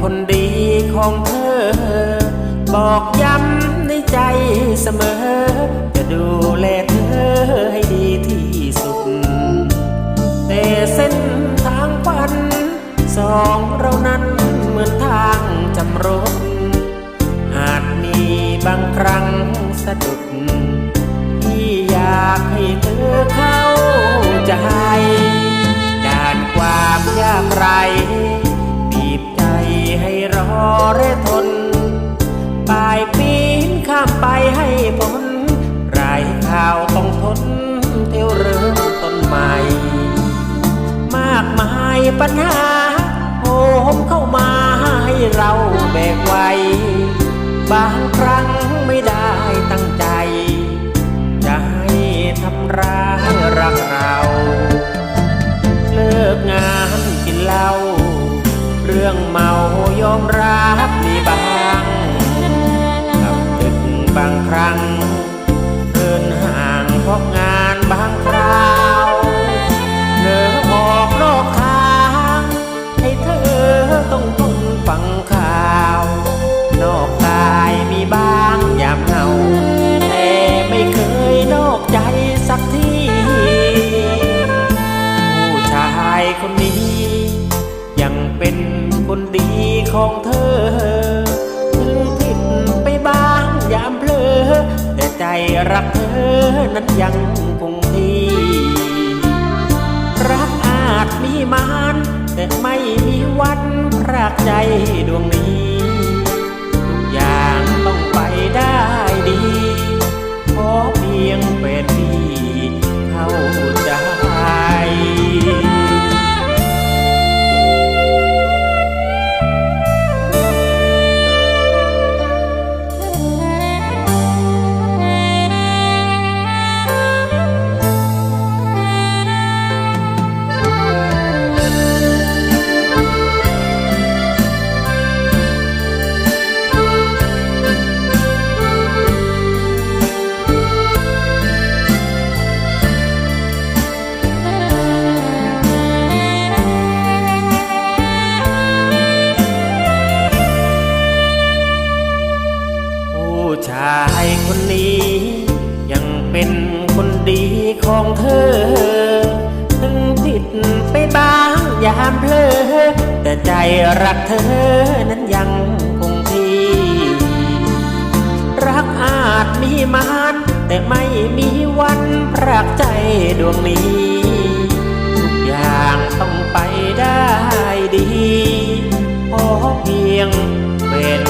คนดีของเธอ บอกย้ำในใจเสมอ จะดูแลเธอให้ดีที่สุด แต่เส้นทางฝัน สองเรานั้นเหมือนทางจำรถหากมีบางครั้งสะดุดที่อยากให้เธอเข้าใจด่านความยากไร ปลายปีนข้ามไปให้พ้นรายข่าวต้องทนเที่ยวเริ่มต้นใหม่ มากมายปัญหาโหมเข้ามาให้เราแบกไว้ บางครั้งไม่ได้ตั้งใจ จะให้ทำร้ายรักเราเลิกงานกินเหล้าเรื่องเมายอมรับมีบาง บางครั้งเดินห่างเพราะงานบางคราวเลิกออกนอกทางให้เธอต้องทนฟังข่าว นอกกายมีบ้างยามเหงาแต่ไม่เคยนอกใจสักทีผู้ชายคนนี้ ยังเป็นคนดีของเธอ รักเธอนั้นยังคงที่รักอาจมีมานแต่ไม่มีวันพรากใจดวง ของเธอถึงผิดไปบ้างยามเพลอแต่ใจรักเธอนั้นยังคงที่รักอาจมีมานแต่ไม่มีวันพรากใจดวงนี้ ทุกอย่างต้องไปได้ดีพอเพียงเป็น